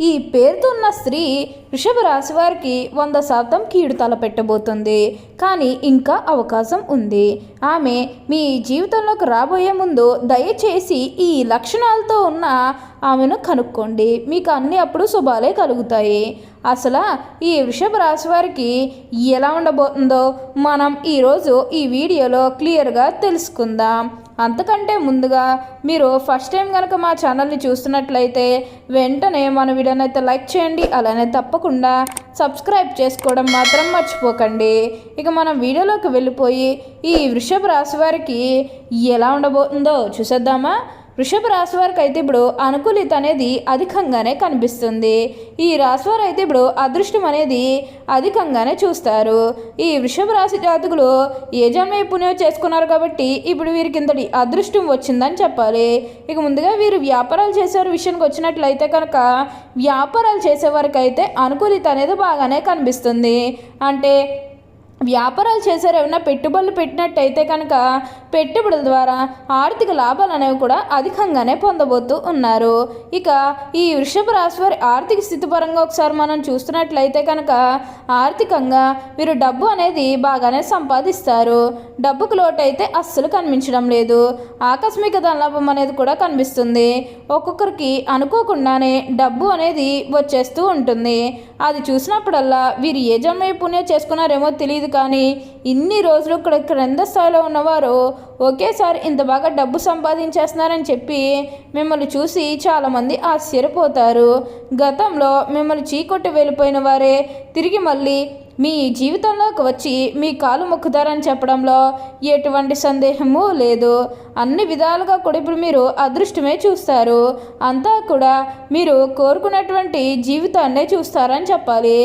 ఈ పేరుతో ఉన్న స్త్రీ వృషభ రాశి వారికి వంద శాతం కీడు తలపెట్టబోతుంది. కానీ ఇంకా అవకాశం ఉంది. ఆమె మీ జీవితంలోకి రాబోయే ముందు దయచేసి ఈ లక్షణాలతో ఉన్న ఆమెను కనుక్కోండి. మీకు అన్ని అప్పుడు శుభాలే కలుగుతాయి. అసలు ఈ వృషభ రాశి వారికి ఎలా ఉండబోతుందో మనం ఈరోజు ఈ వీడియోలో క్లియర్గా తెలుసుకుందాం. అంతకంటే ముందుగా మీరు ఫస్ట్ టైం కనుక మా ఛానల్ని చూస్తున్నట్లయితే వెంటనే మన వీడియోనైతే అయితే లైక్ చేయండి. అలానే తప్పకుండా సబ్స్క్రైబ్ చేసుకోవడం మాత్రం మర్చిపోకండి. ఇక మనం వీడియోలోకి వెళ్ళిపోయి ఈ వృషభ రాశి వారికి ఎలా ఉండబోతుందో చూసేద్దామా? వృషభ రాశి వారికి అయితే ఇప్పుడు అనుకూలిత అనేది అధికంగానే కనిపిస్తుంది. ఈ రాశి వారు అయితే ఇప్పుడు అదృష్టం అనేది అధికంగానే చూస్తారు. ఈ వృషభ రాశి జాతకులు ఏ జన్మ పుణ్యం చేసుకున్నారు కాబట్టి ఇప్పుడు వీరికి ఇంతటి అదృష్టం వచ్చిందని చెప్పాలి. ఇక ముందుగా వీరు వ్యాపారాలు చేసే విషయానికి వచ్చినట్లయితే కనుక వ్యాపారాలు చేసేవారికి అయితే అనుకూలిత అనేది బాగానే కనిపిస్తుంది. అంటే వ్యాపారాలు చేశారు ఏమైనా పెట్టుబడులు పెట్టినట్టయితే కనుక పెట్టుబడుల ద్వారా ఆర్థిక లాభాలు అనేవి కూడా అధికంగానే పొందబోతూ ఉన్నారు. ఇక ఈ వృషభ రాశి వారి ఆర్థిక స్థితి పరంగా ఒకసారి మనం చూస్తున్నట్లయితే కనుక ఆర్థికంగా వీరు డబ్బు అనేది బాగానే సంపాదిస్తారు. డబ్బుకు లోటు అయితే అస్సలు కనిపించడం లేదు. ఆకస్మిక ధనలాభం అనేది కూడా కనిపిస్తుంది. ఒక్కొక్కరికి అనుకోకుండానే డబ్బు అనేది వచ్చేస్తూ ఉంటుంది. అది చూసినప్పుడల్లా వీరు ఏ జన్మ పుణ్యం చేసుకున్నారేమో తెలియదు కానీ ఇన్ని రోజులు ఇక్కడ క్రింద స్థాయిలో ఉన్నవారు ఒకేసారి ఇంత బాగా డబ్బు సంపాదించేస్తున్నారని చెప్పి మిమ్మల్ని చూసి చాలామంది ఆశ్చర్యపోతారు. గతంలో మిమ్మల్ని చీకొట్టి వెళ్ళిపోయిన వారే తిరిగి మళ్ళీ మీ జీవితంలోకి వచ్చి మీ కాలు మొక్కుతారని చెప్పడంలో ఎటువంటి సందేహము లేదు. అన్ని విధాలుగా కూడా ఇప్పుడు మీరు అదృష్టమే చూస్తారు. అంతా కూడా మీరు కోరుకున్నటువంటి జీవితాన్నే చూస్తారని చెప్పాలి.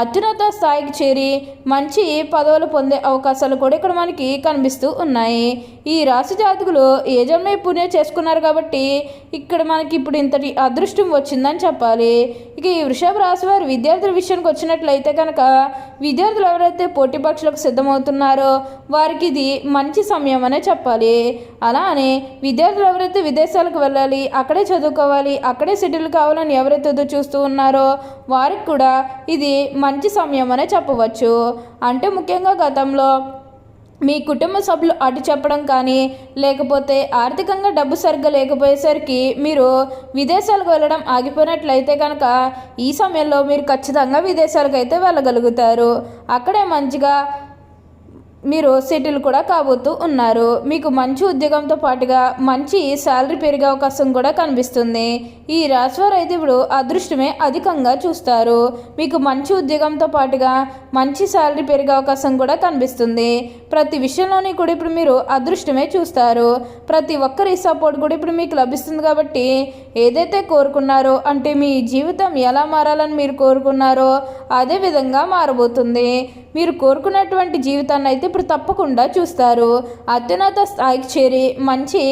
అత్యున్నత స్థాయికి చేరి మంచి పదవులు పొందే అవకాశాలు కూడా ఇక్కడ మనకి కనిపిస్తూ ఉన్నాయి. ఈ రాశి జాతకులు ఏ జన్మే పుణ్యం చేసుకున్నారు కాబట్టి ఇక్కడ మనకి ఇప్పుడు ఇంతటి అదృష్టం వచ్చిందని చెప్పాలి. ఇక ఈ వృషభ రాశి వారి విద్యార్థుల విషయానికి వచ్చినట్లయితే కనుక విద్యార్థులు ఎవరైతే పోటీ పక్షులకు సిద్ధమవుతున్నారో వారికి ఇది మంచి సమయం అనే చెప్పాలి. అలా అని విద్యార్థులు ఎవరైతే విదేశాలకు వెళ్ళాలి అక్కడే చదువుకోవాలి అక్కడే సెటిల్ కావాలని ఎవరైతే ఎదురు చూస్తూ ఉన్నారో వారికి కూడా ఇది మంచి సమయం అనే చెప్పవచ్చు. అంటే ముఖ్యంగా గతంలో మీ కుటుంబ సభ్యులు అటు చెప్పడం కానీ లేకపోతే ఆర్థికంగా డబ్బు సరిగ్గా లేకపోయేసరికి మీరు విదేశాలకు వెళ్ళడం ఆగిపోయినట్లయితే కనుక ఈ సమయంలో మీరు ఖచ్చితంగా విదేశాలకు అయితే వెళ్ళగలుగుతారు. అక్కడే మంచిగా మీరు సెటిల్ కూడా కాబోతూ ఉన్నారు. మీకు మంచి ఉద్యోగంతో పాటుగా మంచి శాలరీ పెరిగే అవకాశం కూడా కనిపిస్తుంది. ఈ రాశివారు అయితే ఇప్పుడు అదృష్టమే అధికంగా చూస్తారు. మీకు మంచి ఉద్యోగంతో పాటుగా మంచి శాలరీ పెరిగే అవకాశం కూడా కనిపిస్తుంది. ప్రతి విషయంలోని కూడా ఇప్పుడు మీరు అదృష్టమే చూస్తారు. ప్రతి ఒక్కరి సపోర్ట్ కూడా ఇప్పుడు మీకు లభిస్తుంది కాబట్టి ఏదైతే కోరుకున్నారో అంటే మీ జీవితం ఎలా మారాలని మీరు కోరుకున్నారో అదే విధంగా మారబోతుంది. మీరు కోరుకున్నటువంటి జీవితాన్ని అయితే ఇప్పుడు తప్పకుండా చూస్తారు. అత్యున్నత స్థాయికి చేరి మంచి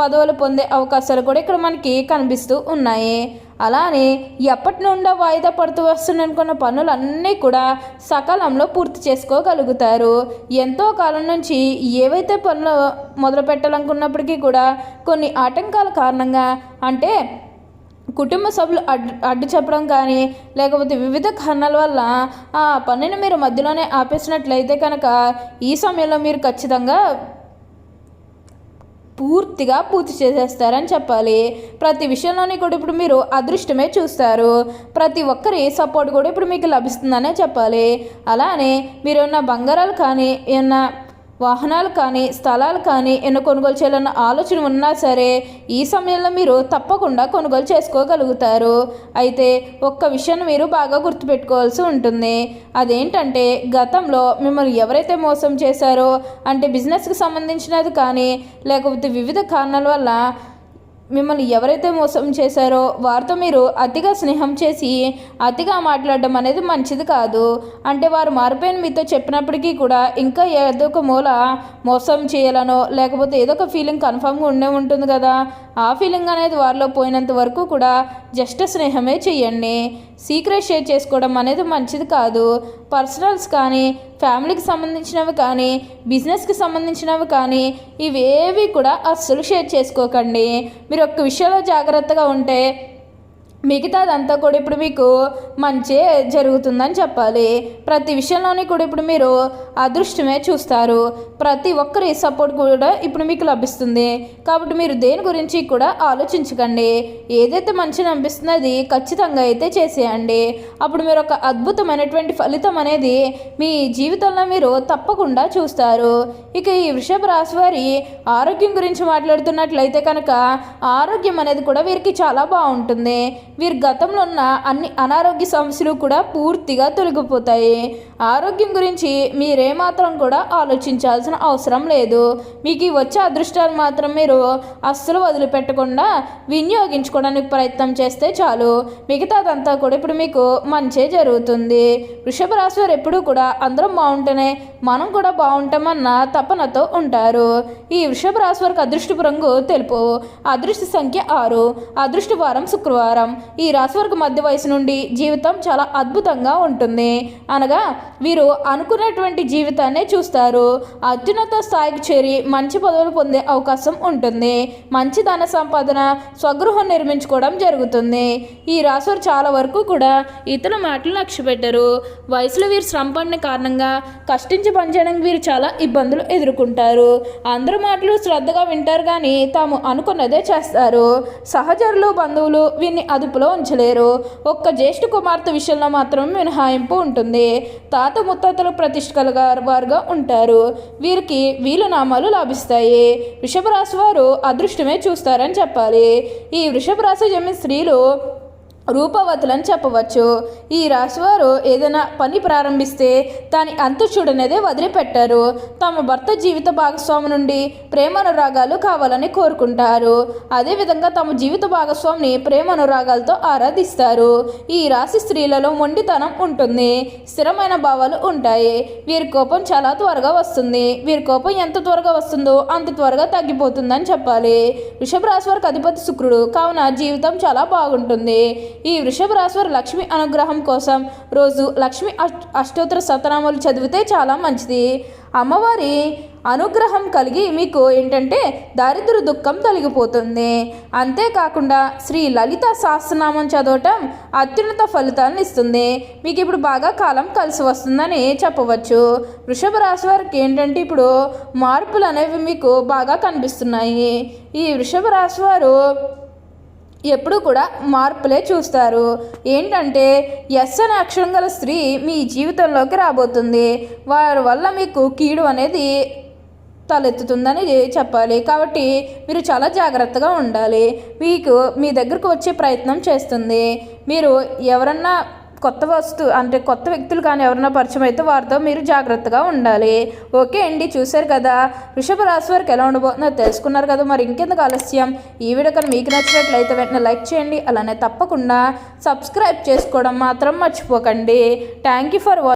పదవులు పొందే అవకాశాలు కూడా ఇక్కడ మనకి కనిపిస్తూ ఉన్నాయి. అలానే ఎప్పటి నుండో వాయిదా పడుతూ వస్తుందనుకున్న పనులన్నీ కూడా సకాలంలో పూర్తి చేసుకోగలుగుతారు. ఎంతో కాలం నుంచి ఏవైతే పనులు మొదలు పెట్టాలనుకున్నప్పటికీ కూడా కొన్ని ఆటంకాల కారణంగా అంటే కుటుంబ సభ్యులు అడ్డు అడ్డు చెప్పడం కానీ లేకపోతే వివిధ కారణాల వల్ల ఆ పనిని మీరు మధ్యలోనే ఆపేసినట్లయితే కనుక ఈ సమయంలో మీరు ఖచ్చితంగా పూర్తిగా పూర్తి చేసేస్తారని చెప్పాలి. ప్రతి విషయంలోని కూడా ఇప్పుడు మీరు అదృష్టమే చూస్తారు. ప్రతి ఒక్కరి సపోర్ట్ కూడా ఇప్పుడు మీకు లభిస్తుందనే చెప్పాలి. అలానే మీరు ఏమన్నా బంగారాలు కానీ ఏమన్నా వాహనాలు కానీ స్థలాలు కానీ ఎన్నో కొనుగోలు చేయాలన్న ఆలోచన ఉన్నా సరే ఈ సమయంలో మీరు తప్పకుండా కొనుగోలు చేసుకోగలుగుతారు. అయితే ఒక్క విషయాన్ని మీరు బాగా గుర్తుపెట్టుకోవాల్సి ఉంటుంది. అదేంటంటే గతంలో మిమ్మల్ని ఎవరైతే మోసం చేశారో అంటే బిజినెస్కి సంబంధించినది కానీ లేకపోతే వివిధ కారణాల వల్ల మిమ్మల్ని ఎవరైతే మోసం చేశారో వారితో మీరు అతిగా స్నేహం చేసి అతిగా మాట్లాడడం అనేది మంచిది కాదు. అంటే వారు మారిపోయిన మీతో చెప్పినప్పటికీ కూడా ఇంకా ఏదో ఒక మూల మోసం చేయాలనో లేకపోతే ఏదో ఒక ఫీలింగ్ కన్ఫామ్గా ఉండే ఉంటుంది కదా. ఆ ఫీలింగ్ అనేది వారిలో పోయినంత వరకు కూడా జస్ట్ స్నేహమే చేయండి. సీక్రెట్ షేర్ చేసుకోవడం అనేది మంచిది కాదు. పర్సనల్స్ కానీ ఫ్యామిలీకి సంబంధించినవి కానీ బిజినెస్కి సంబంధించినవి కానీ ఇవేవి కూడా అస్సలు షేర్ చేసుకోకండి. మీరు ఒక్క విషయంలో జాగ్రత్తగా ఉంటే మిగతాదంతా కూడా ఇప్పుడు మీకు మంచి జరుగుతుందని చెప్పాలి. ప్రతి విషయంలోని కూడా ఇప్పుడు మీరు అదృష్టమే చూస్తారు. ప్రతి ఒక్కరి సపోర్ట్ కూడా ఇప్పుడు మీకు లభిస్తుంది. కాబట్టి మీరు దేని గురించి కూడా ఆలోచించకండి. ఏదైతే మంచిని అనిపిస్తుందో అది ఖచ్చితంగా అయితే చేసేయండి. అప్పుడు మీరు ఒక అద్భుతమైనటువంటి ఫలితం అనేది మీ జీవితంలో మీరు తప్పకుండా చూస్తారు. ఇక ఈ వృషభ రాశి వారి ఆరోగ్యం గురించి మాట్లాడుతున్నట్లయితే కనుక ఆరోగ్యం అనేది కూడా వీరికి చాలా బాగుంటుంది. వీరి గతంలో ఉన్న అన్ని అనారోగ్య సమస్యలు కూడా పూర్తిగా తొలగిపోతాయి. ఆరోగ్యం గురించి మీరేమాత్రం కూడా ఆలోచించాల్సిన అవసరం లేదు. మీకు వచ్చే అదృష్టాలు మాత్రం మీరు అస్సలు వదిలిపెట్టకుండా వినియోగించుకోవడానికి ప్రయత్నం చేస్తే చాలు. మిగతాదంతా కూడా ఇప్పుడు మీకు మంచే జరుగుతుంది. వృషభ రాశి వారు ఎప్పుడూ కూడా అందరం బాగుంటేనే మనం కూడా బాగుంటామన్న తపనతో ఉంటారు. ఈ వృషభ రాశి వారికి అదృష్టపు రంగు తెలుపు. అదృష్ట సంఖ్య ఆరు. అదృష్ట వారం శుక్రవారం. ఈ రాశివారికి మధ్య వయసు నుండి జీవితం చాలా అద్భుతంగా ఉంటుంది. అనగా వీరు అనుకున్నటువంటి జీవితాన్నే చూస్తారు. అత్యున్నత స్థాయికి చేరి మంచి పదవులు పొందే అవకాశం ఉంటుంది. మంచి ధన సంపాదన స్వగృహం నిర్మించుకోవడం జరుగుతుంది. ఈ రాశివారు చాలా వరకు కూడా ఇతర మాటలు లక్ష్య పెట్టరు వయసులో వీరు శ్రమ పడిన కారణంగా కష్టించి పనిచేయడానికి వీరు చాలా ఇబ్బందులు ఎదుర్కొంటారు. అందరి మాటలు శ్రద్ధగా వింటారు కానీ తాము అనుకున్నదే చేస్తారు. సహచరులు బంధువులు వీరిని అదుపులో ఉంచలేరు. ఒక్క జ్యేష్ఠ కుమార్తె విషయంలో మాత్రం మినహాయింపు ఉంటుంది. తాత ముత్తాతలు ప్రతిష్ట వారుగా ఉంటారు. వీరికి వీలునామాలు లాభిస్తాయి. వృషభ రాశి వారు అదృష్టమే చూస్తారని చెప్పాలి. ఈ వృషభ రాశి జమి స్త్రీలు రూపవతులని చెప్పవచ్చు. ఈ రాశివారు ఏదైనా పని ప్రారంభిస్తే దాని అంతు చూడనేదే వదిలిపెట్టారు. తమ భర్త జీవిత భాగస్వామి నుండి ప్రేమానురాగాలు కావాలని కోరుకుంటారు. అదేవిధంగా తమ జీవిత భాగస్వామిని ప్రేమానురాగాలతో ఆరాధిస్తారు. ఈ రాశి స్త్రీలలో మొండితనం ఉంటుంది. స్థిరమైన భావాలు ఉంటాయి. వీరి కోపం చాలా త్వరగా వస్తుంది. వీరి కోపం ఎంత త్వరగా వస్తుందో అంత త్వరగా తగ్గిపోతుందని చెప్పాలి. వృషభ రాశి వారికి అధిపతి శుక్రుడు. కావున జీవితం చాలా బాగుంటుంది. ఈ వృషభ రాశివారు లక్ష్మి అనుగ్రహం కోసం రోజు లక్ష్మి అష్టోత్తర శతనామాలు చదివితే చాలా మంచిది. అమ్మవారి అనుగ్రహం కలిగి మీకు ఏంటంటే దారిద్ర దుఃఖం తొలగిపోతుంది. అంతేకాకుండా శ్రీ లలిత సహస్రనామం చదవటం అత్యున్నత ఫలితాలను ఇస్తుంది. మీకు ఇప్పుడు బాగా కాలం కలిసి వస్తుందని చెప్పవచ్చు. వృషభ రాశి వారికి ఏంటంటే ఇప్పుడు మార్పులు అనేవి మీకు బాగా కనిపిస్తున్నాయి. ఈ వృషభ రాశి వారు ఎప్పుడు కూడా మార్పులే చూస్తారు. ఏంటంటే ఎస్ అనే అక్షరం గల స్త్రీ మీ జీవితంలోకి రాబోతుంది. వారి వల్ల మీకు కీడు అనేది తలెత్తుతుందని చెప్పాలి. కాబట్టి మీరు చాలా జాగ్రత్తగా ఉండాలి. మీకు మీ దగ్గరకు వచ్చే ప్రయత్నం చేస్తుంది. మీరు ఎవరన్నా కొత్త వస్తు అంటే కొత్త వ్యక్తులు కానీ ఎవరైనా పరిచయం అయితే వారితో మీరు జాగ్రత్తగా ఉండాలి. ఓకే అండి చూశారు కదా? వృషభ రాశి వారికి ఎలా ఉండబోతుందో తెలుసుకున్నారు కదా? మరి ఇంకెందుకు ఆలస్యం? ఈ వీడియో కానీ మీకు నచ్చినట్లయితే వెంటనే లైక్ చేయండి. అలానే తప్పకుండా సబ్స్క్రైబ్ చేసుకోవడం మాత్రం మర్చిపోకండి. Thank you for watching